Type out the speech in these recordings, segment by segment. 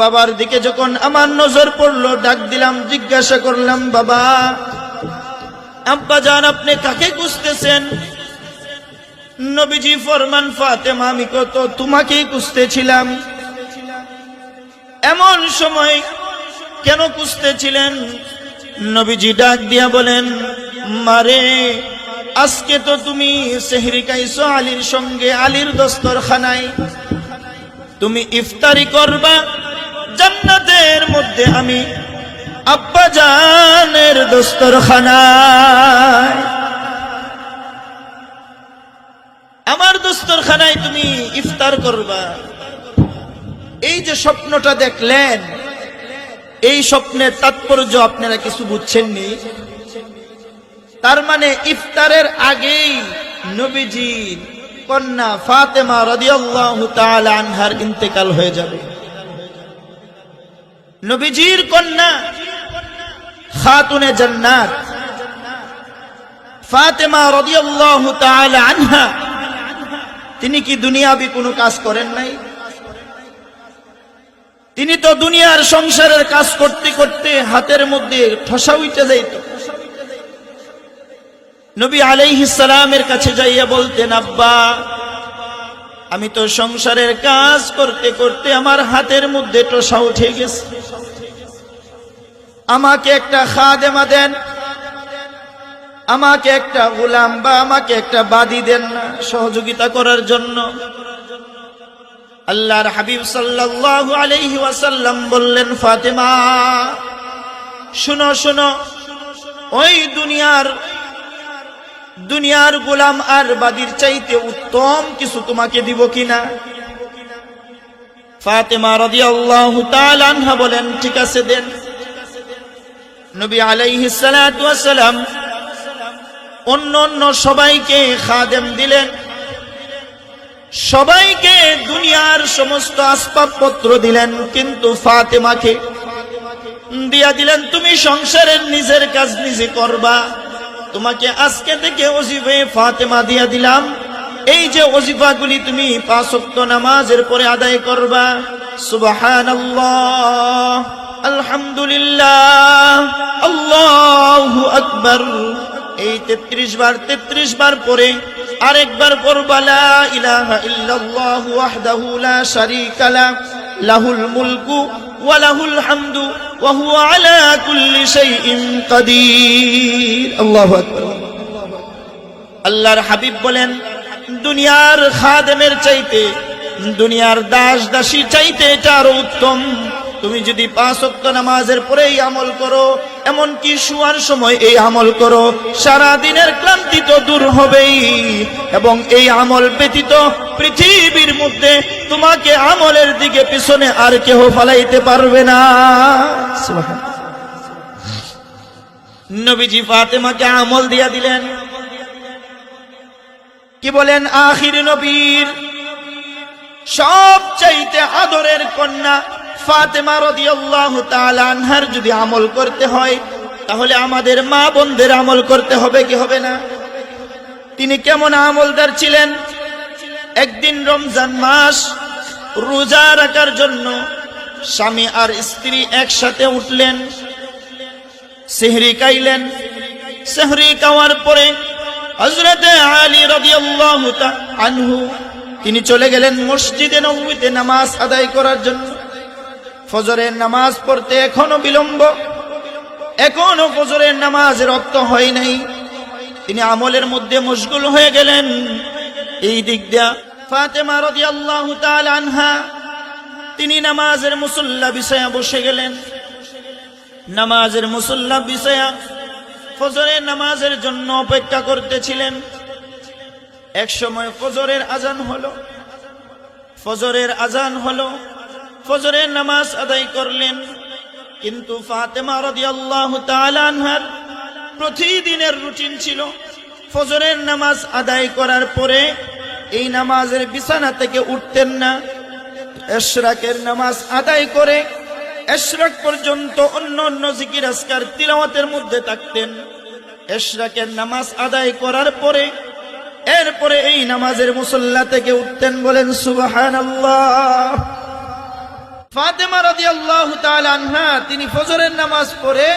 বাবার দিকে যখন আমার নজর পড়ল, ডাক দিলাম, জিজ্ঞাসা করলাম, বাবা আব্বা যান আপনি কাকে খুঁজতেছেন? নবীজি ফরমান, ফাতেমা, আমি কত তোমাকেই খুঁজতেছিলাম। এমন সময় কেন খুঁজতেছিলেন? নবীজি ডাক দিয়া বলেন, মারে, আজকে তো তুমি সেহরি কাইছো আলীর সঙ্গে আলীর দস্তরখানায়। তুমি ইফতারি করবা জান্নাতের মধ্যে আমি আব্বা জানের দস্তরখানায়। আমার দস্তরখানায় তুমি ইফতার করবা। এই যে স্বপ্নটা দেখলেন, এই স্বপ্নের তাৎপর্য আপনারা কিছু বুঝছেননি তার মানে ইফতারের আগেই নবীজি কন্যা ফাতেমা রাদিয়াল্লাহু তাআলা আনহার ইন্তেকাল হয়ে যাবে। নবীজির কন্যা, খাতুনে জান্নাত। ফাতেমা রাদিয়াল্লাহু আনহা, তিনি কি দুনিয়াবি কোনো কাজ করেন নাই? তিনি তো দুনিয়ার সংসারের কাজ করতে করতে হাতের মধ্যে ঠসা উঠে যাইত। নবী আলাইহিস সালামের কাছে যাইয়া বলতেন, আব্বা আমি তো সংসারের কাজ করতে করতে আমার হাতের মধ্যে টোসা উঠে গেছে। আমাকে একটা খাদেমা দেন, আমাকে একটা গোলাম বা আমাকে একটা বাদী দেন না সহযোগিতা করার জন্য। আল্লাহর হাবিব সাল্লাল্লাহু আলাইহি ওয়াসাল্লাম বললেন, ফাতেমা, শুনো শুনো, ওই দুনিয়ার দুনিয়ার গোলাম আর বাদির চাইতে উত্তম কিছু তোমাকে দিব কিনা? ফাতেমা রাদিয়াল্লাহু তাআলা আনহা বলেন, ঠিক আছে, দেন। নবী আলাইহিস সালাতু ওয়াসালাম অন্য অন্য সবাইকে খাদেম দিলেন। সবাইকে দুনিয়ার সমস্ত আসবাবপত্র দিলেন, কিন্তু ফাতেমাকে দিয়া দিলেন, তুমি সংসারের নিজের কাজ নিজে করবা। তোমাকে আজকে থেকে অজিফে ফাতেমা দিয়া দিলাম। এই যে অজিফাগুলি তুমি পাঁচক্ত নামাজের পরে আদায় করবা সুবাহান আলহামদুলিল্লাহ, আল্লাহু আকবার। এই তেত্রিশ বার তেত্রিশ বার পরে আরেকবার পড়বা, লা ইলাহা ইল্লাল্লাহু ওয়াহদাহু লা শারীকা লাহুল মুলকু ওয়ালাহুল হামদু ওয়া হুয়া আলা কুল্লি আল্লাহর হাবিব বলেন, দুনিয়ার খাদেমের চাইতে, দুনিয়ার দাস দাসী চাইতে এটা আরও উত্তম। তুমি যদি পাঁচ নামাজের পরেই আমল করো এমন কি শুয়ার সময় এই আমল করো সারা দিনের ক্লান্তি তো দূর হবেই। এবং এই আমল ব্যতীত পৃথিবীর মধ্যে তোমাকে আমলের দিকে পিছনে আর কেহ ফালাইতে পারবে না। নবীজি ফাতেমাকে আমল দিয়া দিলেন। কি বলেন? আখির নবীর সব চাইতে আদরের কন্যা ফাতেমা রাদিয়াল্লাহু তাআলা আনহার যদি আমল করতে হয়, তাহলে আমাদের মা বোনদের আমল করতে হবে কি হবে না? তিনি কেমন আমলদার ছিলেন? একদিন রমজান মাস, রোজা রাখার জন্য স্বামী আর স্ত্রী একসাথে উঠলেন, সেহরি কাইলেন সেহরি খাওয়ার পরে হজরতে আলী রাদিয়াল্লাহু আনহু, তিনি চলে গেলেন মসজিদে নবীতে নামাজ আদায় করার জন্য। ফজরের নামাজ পড়তে এখনও বিলম্ব। এখনও ফজরের নামাজ রক্ত হয় নাই। তিনি আমলের মধ্যে মশগুল হয়ে গেলেন। এই দিক দিয়া ফাতেমা রাদিয়াল্লাহু তাআলা আনহা, তিনি নামাজের মুসল্লা বিষয়া বসে গেলেন। নামাজের মুসল্লা বিষয়া ফজরের নামাজের জন্য অপেক্ষা করতেছিলেন। এক সময় ফজরের আজান হলো। ফজরের আজান হলো। ফজরের নামাজ আদায় করলেন। কিন্তু ফাতেমা রাদিয়াল্লাহু তাআলা আনহার প্রতিদিনের রুটিন ছিল ফজরের নামাজ আদায় করার পরে এই নামাজের বিছানা থেকে উঠতেন না। এশরাকের নামাজ আদায় করে এশরাক পর্যন্ত অন্য অন্য জিকির, আজকার তিলাওয়াতের মধ্যে থাকতেন। এশরাকের নামাজ আদায় করার পরে এরপরে এই নামাজের মুসল্লা থেকে উঠতেন বলেন, সুবহানাল্লাহ। আনহা, তিনি ফজরের নামাজ পড়ে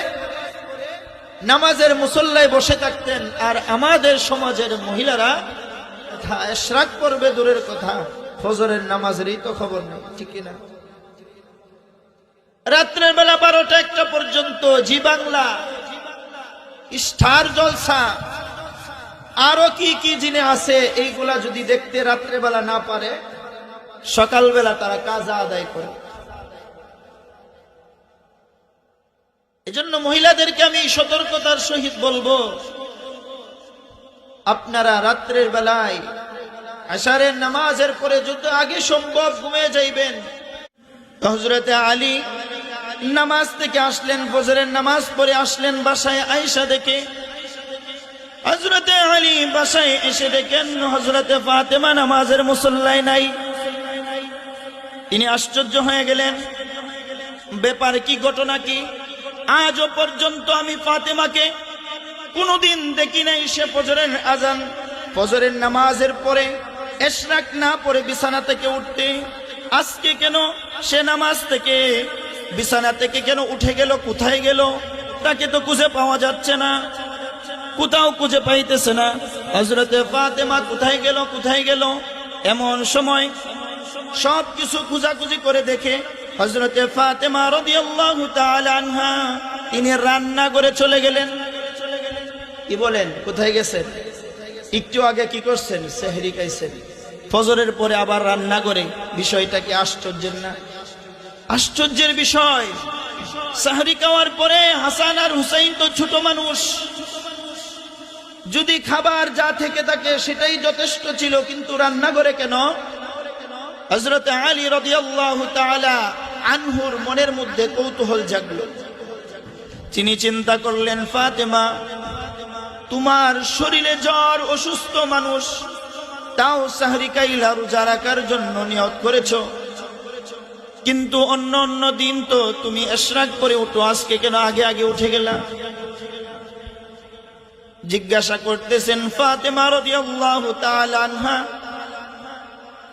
নামাজের মুসল্লায় বসে থাকতেন। আর আমাদের সমাজের মহিলারা এশরাক করবে দূরের কথা, ফজরের নামাজেরই তো খবর নেই, ঠিক না? রাত্রের বেলা বারোটা একটা পর্যন্ত, জি বাংলা, স্টার জলসা। আরও কি কি জিনে আছে, এইগুলা যদি দেখতে রাত্রেবেলা না পারে, সকালবেলা তারা কাজা আদায় করে। এজন্য মহিলাদেরকে আমি সতর্কতার সহিত বলব, আপনারা রাত্রের বেলায় আশারের নামাজের পরে যত আগে সম্ভব ঘুমিয়ে যাইবেন। হজরতে আলী নামাজ থেকে আসলেন, ফজরের নামাজ পরে আসলেন, বাসায় আয়েশা দেখে। হজরতে আলী বাসায় এসে দেখেন হজরতে ফাতেমা নামাজের মুসল্লায় নাই। তিনি আশ্চর্য হয়ে গেলেন, ব্যাপার কি, ঘটনা কি? আজও পর্যন্ত আমি ফাতেমাকে কোনোদিন দেখি নাই সে ফজরের আজান। ফজরের নামাজের পরে এশরাক না পরে বিছানা থেকে উঠতে। আজকে কেন সে নামাজ থেকে বিছানা থেকে কেন উঠে গেল, কোথায় গেল? তাকে তো খুঁজে পাওয়া যাচ্ছে না। কোথাও খুঁজে পাইতেছে না। হজরতে ফাতেমা কোথায় গেল কোথায় গেল? এমন সময় সব কিছু খুঁজাখুঁজি করে দেখে হজরতে ফাতেমা রাদিয়াল্লাহু তাআলা আনহা, তিনি রান্না করে চলে গেলেন। কি বলেন? কোথায় গেছেন? একটু আগে কি করছেন? সেহরি খাইছেন। ফজরের পরে আবার রান্না করে। বিষয়টা কি আশ্চর্যের না? আশ্চর্যের বিষয়। সাহরি খাওয়ার পরে হাসান আর হুসাইন তো ছোট মানুষ। যদি খাবার যা থেকে থাকে সেটাই যথেষ্ট ছিল, কিন্তু রান্না করে কেন? হজরত আলী রদিয়াল্লাহু তাআলা আনহুর মনের মধ্যে কৌতূহল জাগলো। তিনি চিন্তা করলেন, ফাতেমা, তোমার শরীরে জ্বর, অসুস্থ মানুষ, তাও সাহরি কাইলা রোজা রাখার জন্য নিয়ত করেছ। কিন্তু অন্য অন্য দিন তো তুমি এশরাক করে উঠো, আজকে কেন আগে আগে উঠে গেলা? জিজ্ঞাসা করতেছেন, ফাতেমা রাদিয়াল্লাহু তাআলা আনহা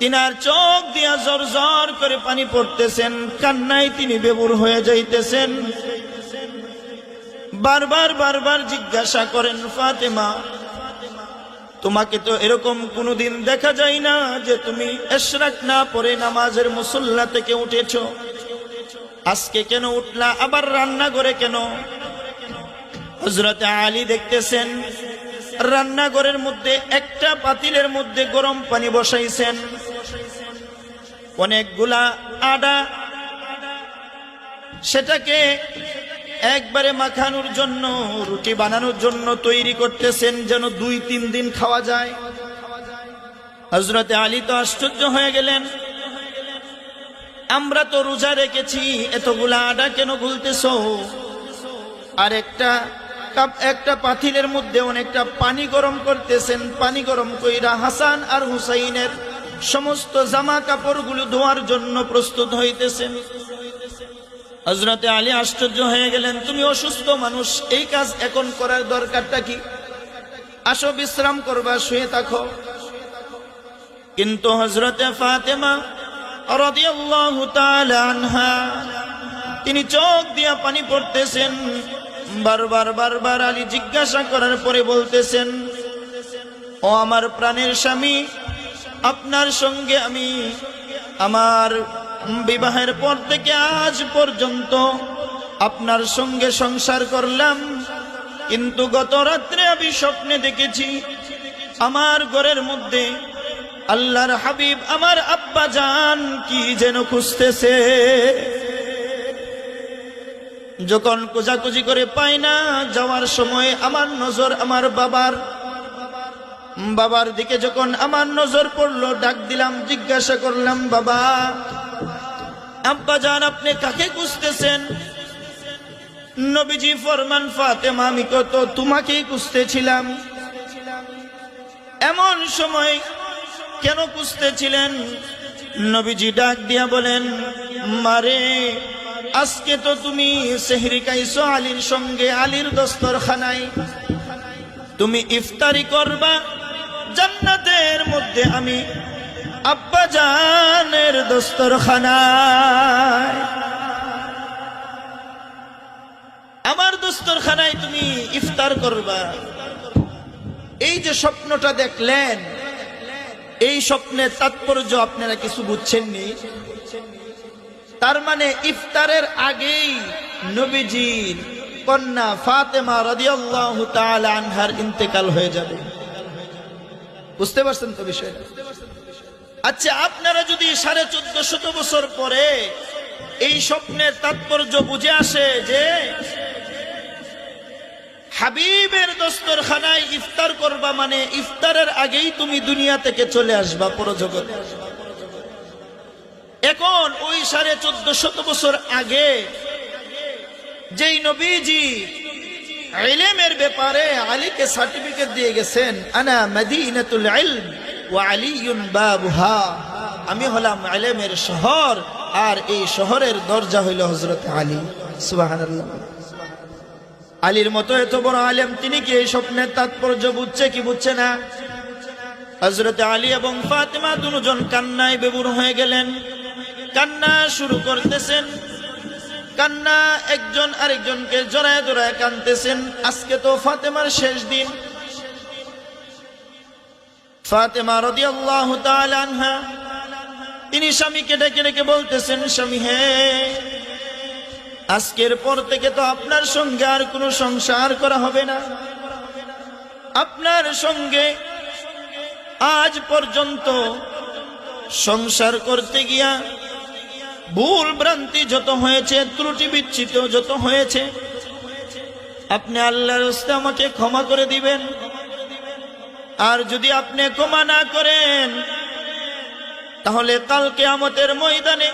তিনার চোখ দিয়া জর জর করে পানি পড়তেছেন, কান্নায় তিনি বেবুর হয়ে যাইতেছেন। বারবার বারবার জিজ্ঞাসা করেন, ফাতেমা, তোমাকে তো এরকম কোনোদিন দেখা যায় না যে তুমি এশরাক না পরে নামাজের মুসল্লা থেকে উঠেছ? আজকে কেন উঠলা? আবার রান্না করে কেন? হজরতে আলী দেখতেছেন রান্নাঘরের মধ্যে, একটা পাতিলের মধ্যে গরম পানি বসাইছেন। অনেকগুলা আডা সেটাকে একবারে মাখানোর জন্য, রুটি বানানোর জন্য তৈরি করতেছেন যেন দুই, তিন দিন খাওয়া যায়। হজরতে আলী তো আশ্চর্য হয়ে গেলেন। আমরা তো রোজা রেখেছি, এতগুলা আডা কেন গুলতেছ? আর একটা কাপ একটা পাতিলের মধ্যে অনেকটা পানি গরম করতেছেন, পানি গরম কইরা হাসান আর হুসাইনের সমস্ত জামা কাপড়গুলো ধোয়ার জন্য প্রস্তুত হইতেছেন। হজরতে আলী আশ্চর্য হয়ে গেলেন, তুমি অসুস্থ মানুষ, এই কাজ এখন করার দরকারটা কি? আসো বিশ্রাম করবা, শুয়ে থাকো। কিন্তু হজরতে ফাতেমা তিনি চোখ দিয়া পানি পড়তেছেন। বারবার বারবার আলী জিজ্ঞাসা করার পরে বলতেছেন, ও আমার প্রাণের স্বামী, আপনার সঙ্গে আমি আমার বিবাহের পর থেকে আজ পর্যন্ত আপনার সঙ্গে সংসার করলাম। কিন্তু গত রাত্রে আমি স্বপ্নে দেখেছি, আমার ঘরের মধ্যে আল্লাহর হাবিব, আমার আব্বা জান কি যেন খুঁজতেছে? যখন কোজাকুজি করে পাই না, যাওয়ার সময় আমার নজর আমার বাবার। বাবার দিকে যখন আমার নজর পড়ল, ডাক দিলাম, জিজ্ঞাসা করলাম, বাবা, আব্বা জান, আপনি কাকে খুঁজতেছেন? নবীজি ফরমান, ফাতেমা, আমি কত তোমাকেই খুঁজতেছিলাম। এমন সময় কেন খুঁজতেছিলেন? নবীজি ডাক দিয়া বলেন, মারে আজকে তো তুমি সেহরি খাইছো আলীর সঙ্গে আলীর দস্তরখানায়। তুমি ইফতারি করবা, জান্নাতের মধ্যে আমি আব্বা জানের দোস্তরখানায়। আমার দোস্তরখানায় তুমি ইফতার করবা। এই যে স্বপ্নটা দেখলেন, এই স্বপ্নের তাৎপর্য আপনারা কিছু বুঝছেননি তার মানে ইফতারের আগেই নবীজির কন্যা ফাতেমা রাদিয়াল্লাহু আনহার ইন্তেকাল হয়ে যাবে। বুঝতে পারছেন তো বিষয়টা? আচ্ছা আপনারা যদি সাড়ে চোদ্দ শত বছর পরে এই স্বপ্নের তাৎপর্য বুঝে আসে যে হাবিবের দস্তরখানায় ইফতার করবা মানে ইফতারের আগেই তুমি দুনিয়া থেকে চলে আসবা পরজগতে। এখন ওই সাড়ে চোদ্দ শত বছর আগে যেই নবীজি ইলমের ব্যাপারে আলীকে সার্টিফিকেট দিয়ে গেছেন, আনা মদিনাতুল ইলম ওয়া আলিয়ুন বাবুহা। আমি হলাম ইলমের শহর, আর এই শহরের দরজা হইল হযরত আলী। সুবহানাল্লাহ। আলীর মতো এত বড় আলেম, তিনি কি এই স্বপ্নের তাৎপর্য বুঝছে কি বুঝছে না? হজরত আলী এবং ফাতেমা দুজন কান্নায় বেবুর হয়ে গেলেন। কান্না শুরু করতেছেন। কান্না একজন আরেকজনকে জড়ায় জড়ায় কানতেছেন আজকে তো ফাতেমার শেষ দিন। ফাতেমা রাদিয়াল্লাহু তাআলা আনহা, তিনি স্বামীকে ডেকে ডেকে বলতেছেন, স্বামী হে, আজকের পর থেকে তো আপনার সঙ্গে আর কোনো সংসার করা হবে না। আপনার সঙ্গে আজ পর্যন্ত সংসার করতে গিয়া ভুল ভ্রান্তি যত হয়েছে, ত্রুটি বিচ্ছিত যত হয়েছে, আপনি আল্লাহর হস্তে আমাকে ক্ষমা করে দিবেন। আর যদি আপনি ক্ষমা না করেন, তাহলে কালকে আমাদের ময়দানে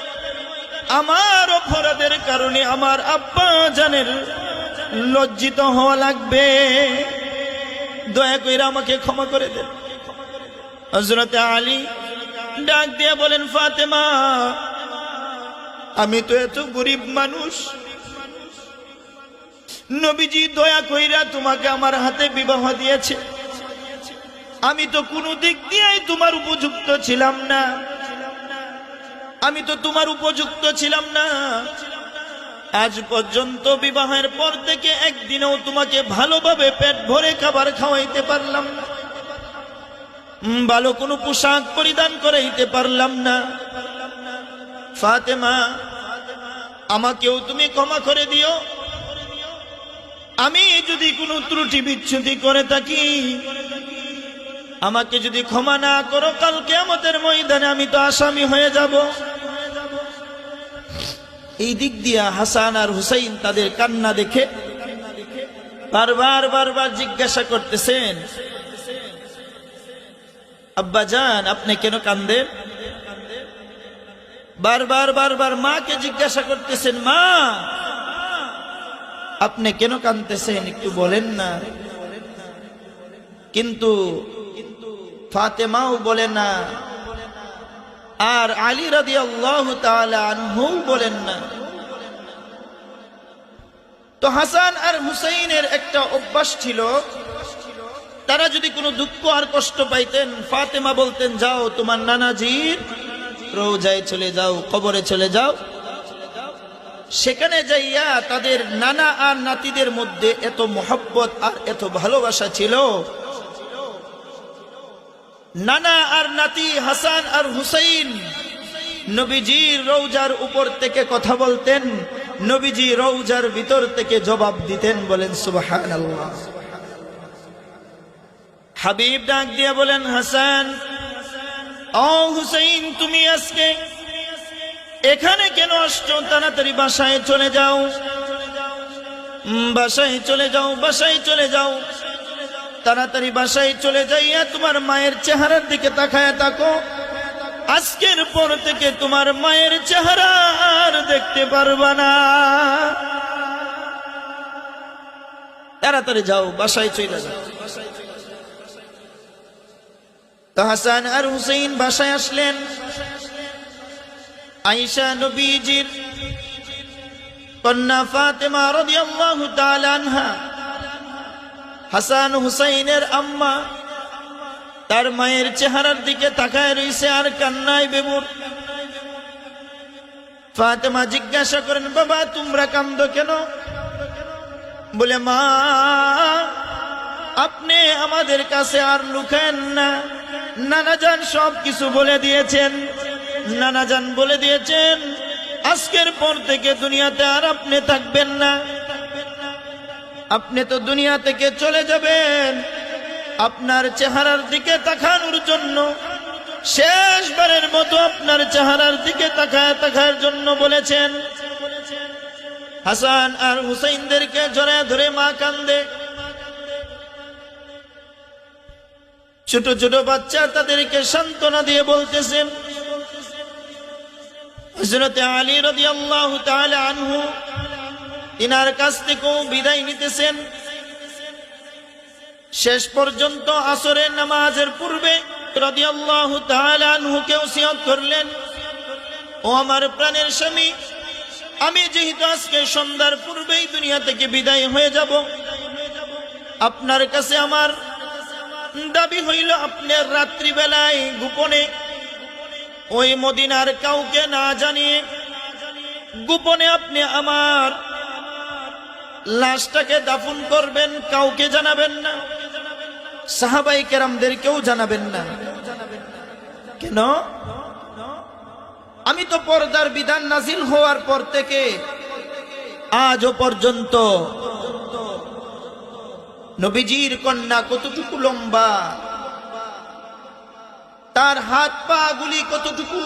আমার অপরাধের কারণে আমার আব্বা জানের লজ্জিত হওয়া লাগবে। দয়া করে আমাকে ক্ষমা করে দেন। হজরতে আলী ডাক দিয়ে বলেন, ফাতেমা আমি তো এত গরিব মানুষ। নবীজি দয়া কইরা তোমাকে আমার হাতে বিবাহ দিয়েছে। আমি তো কোনো দিক দিয়েই তোমার উপযুক্ত ছিলাম না। আমি তো তোমার উপযুক্ত ছিলাম না। আজ পর্যন্ত বিবাহের পর থেকে একদিনও তোমাকে ভালোভাবে পেট ভরে খাবার খাওয়াইতে পারলাম না। ভালো কোনো পোশাক পরিধান করাইতে পারলাম না। ফাতেমা, আমাকেও তুমি ক্ষমা করে দিও। আমি যদি কোনো ত্রুটি বিচ্ছুতি করে থাকি, আমাকে যদি ক্ষমা না করো কালকে আমাদের ময়দানে আমি তো আসামি হয়ে যাব। এই দিক দিয়া হাসান আর হুসাইন তাদের কান্না দেখে, বারবার বারবার জিজ্ঞাসা করতেছেন, আব্বা যান আপনি কেন কান্দেন? বারবার বারবার মাকে জিজ্ঞাসা করতেছেন, মা, আপনি কেন কান্দতেছেন একটু বলেন না। কিন্তু ফাতেমাও বলে না, আর আলী রাদি আল্লাহ আনহু বলেন না। তো হাসান আর হুসাইনের একটা অভ্যাস ছিল, তারা যদি কোনো দুঃখ আর কষ্ট পাইতেন, ফাতেমা বলতেন, যাও তোমার নানাজির রোজায় চলে যাও, কবরে চলে যাও। সেখানে যাইয়া তাদের নানা আর নাতিদের মধ্যে এত মোহব্বত আর এত ভালোবাসা ছিল। নানা আর নাতি হাসান আর হুসাইন, নবীজির রৌজার উপর থেকে কথা বলতেন, নবীজি রৌজার ভিতর থেকে জবাব দিতেন, বলেন সুবাহান হাবিব ডাক দিয়ে বলেন, হাসান ও হুসাইন, তুমি আজকে এখানে কেন আসছো? তাড়াতাড়ি বাসায় চলে যাও। বাসায় চলে যাও, বাসায় চলে যাও। তাড়াতাড়ি বাসায় চলে যাইয়া তোমার মায়ের চেহারার দিকে তাকায় তাকো আজকের পর থেকে তোমার মায়ের চেহারা আর দেখতে পারবা না। তাড়াতাড়ি যাও, বাসায় চলে যাও। হাসান আর হুসেইন বাসায় আসলেন। আইসা নবীজির কন্যা ফাতেমা হাসান হুসাইনের আম্মা, তার মায়ের চেহারার দিকে তাকায় রইছে আর কান্নায় বেমুর। ফাতেমা জিজ্ঞাসা করেন, বাবা, তোমরা কান্দ কেন? বলে, মা, আপনি আমাদের কাছে আর লুকেন না। নানাজান সব কিছু বলে দিয়েছেন। নানাজান বলে দিয়েছেন, আজকের পর থেকে দুনিয়াতে আর আপনি থাকবেন না। আপনি তো দুনিয়া থেকে চলে যাবেন। আপনার চেহারার দিকে তাকানোর জন্য, শেষবারের মতো আপনার চেহারার দিকে তাকায় তাকার জন্য বলেছেন। হাসান আর হুসাইনদেরকে জড়ায় ধরে মা কান্দে। ছোট ছোট বাচ্চা তাদেরকে সান্ত্বনা দিয়ে বলতেছেন। হজরতে আলী রদি আনহু তিনার কাছ থেকেও বিদায় নিতেছেন। শেষ পর্যন্ত আসরের নামাজের পূর্বে রদি আল্লাহ আনহুকেও সিয়ত করলেন। ও আমার প্রাণের স্বামী, আমি যেহেতু আজকে সন্ধ্যার পূর্বেই দুনিয়া থেকে বিদায় হয়ে যাব, আপনার কাছে আমার দাবি হইল আপনার রাত্রিবেলায় গোপনে। ওই মদিনার কাউকে না জানিয়ে গোপনে আপনি আমার লাশটাকে দাফন করবেন, কাউকে জানাবেন না। সাহাবাই কেরামদের কেউ জানাবেন না। কেন? আমি তো পর্দার বিধান নাজিল হওয়ার পর থেকে আজও পর্যন্ত নবীজির কন্যা কতটুকু লম্বা? তার হাত পা গুলি কতটুকু?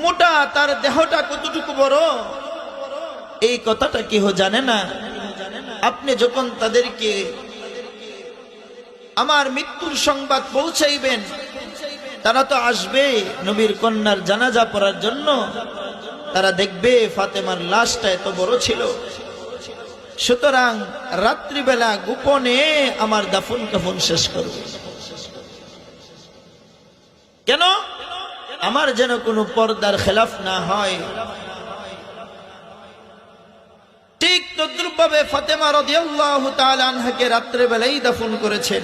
মোটা, তার দেহটা কতটুকু বড়? এই কথাটা কেহ জানে না? আপনি যখন তাদেরকে আমার মৃত্যুর সংবাদ পৌঁছাইবেন, তারা তো আসবে নবীর কন্যার জানাজা পড়ার জন্য। তারা দেখবে ফাতেমার লাশটা এত বড় ছিল। সুতরাং রাত্রিবেলা গোপনে আমার দাফন কাফন শেষ করবে। কেন? আমার যেন কোনো পর্দার খেলাফ না হয়। ঠিক তদ্রুপভাবে ফাতেমা রদিয়াল্লাহু তাআলা আনহাকে রাত্রেবেলাই দাফন করেছেন।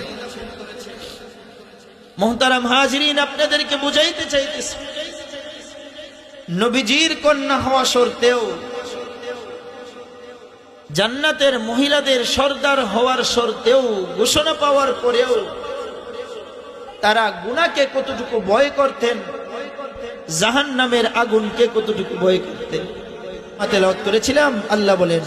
মোহতারাম হাজরিন, আপনাদেরকে বুঝাইতে চাইতেছি। নবীজির কন্যা হওয়া সত্ত্বেও জান্নাতের মহিলাদের সর্দার হওয়ার সত্ত্বেও ঘোষণা পাওয়ার পরেও তারা গুনাকে কতটুকু ভয় করতেন জাহান নামের আগুনকে কতটুকু ভয় করতেন হাতে লক করেছিলাম আল্লাহ বলেন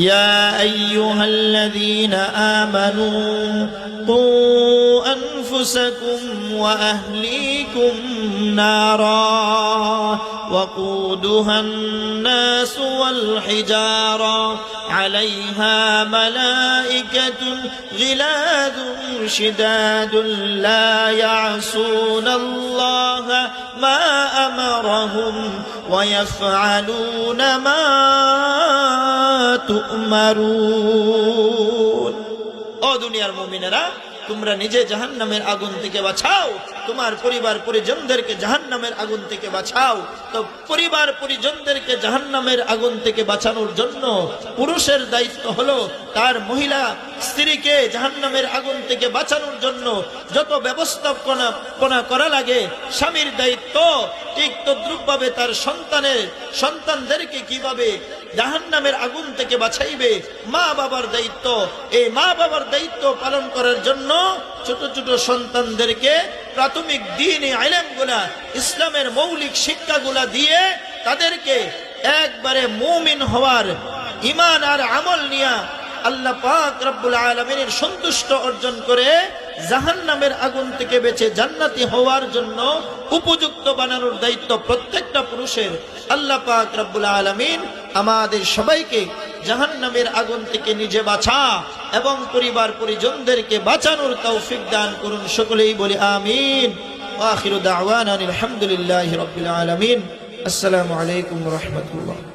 يا أيها الذين آمنوا قوا أنفسكم وأهليكم نارا وقودها الناس والحجارة عليها ملائكة غلاد شداد لا يعصون الله ما أمرهم ويفعلون ما تؤمرون ও দুনিয়ার মুমিনেরা তোমরা নিজে জাহান্নামের আগুন থেকে বাঁচাও। তোমার পরিবার পরিজনদেরকে জাহান্নামের আগুন থেকে বাঁচাও। তো পরিবার পরিজনদেরকে জাহান্নামের আগুন থেকে বাঁচানোর জন্য পুরুষের দায়িত্ব হলো তার মহিলা স্ত্রীকে জাহান্নামের আগুন থেকে বাঁচানোর জন্য যত ব্যবস্থাপনা করা লাগে স্বামীর দায়িত্ব। ঠিক তদ্রুপভাবে তার সন্তানের সন্তানদেরকে কীভাবে জাহান্নামের আগুন থেকে বাঁচাইবে মা বাবার দায়িত্ব। এই মা বাবার দায়িত্ব পালন করার জন্য ছোট ছোট সন্তানদেরকে প্রাথমিক দিন আইলামগুলা ইসলামের মৌলিক শিক্ষাগুলা দিয়ে তাদেরকে একবারে মুমিন হওয়ার ইমান আর আমল নিয়া আল্লাহ পাক রব্বুল আলমিনের সন্তুষ্ট অর্জন করে জাহান নামের আগুন থেকে বেঁচে জান্নাতি হওয়ার জন্য উপযুক্ত বানানোর দায়িত্ব প্রত্যেকটা পুরুষের। আল্লাহ পাক রব্বুল আলমিন আমাদের সবাইকে জাহান নামের আগুন থেকে নিজে বাঁচা এবং পরিবার পরিজনদেরকে বাঁচানোর তৌফিক দান করুন সকলেই বলি আমিন। আখির দাওয়ান আলহামদুলিল্লাহ রবিল আলমিন। আসসালামু আলাইকুম রহমতুল্লাহ।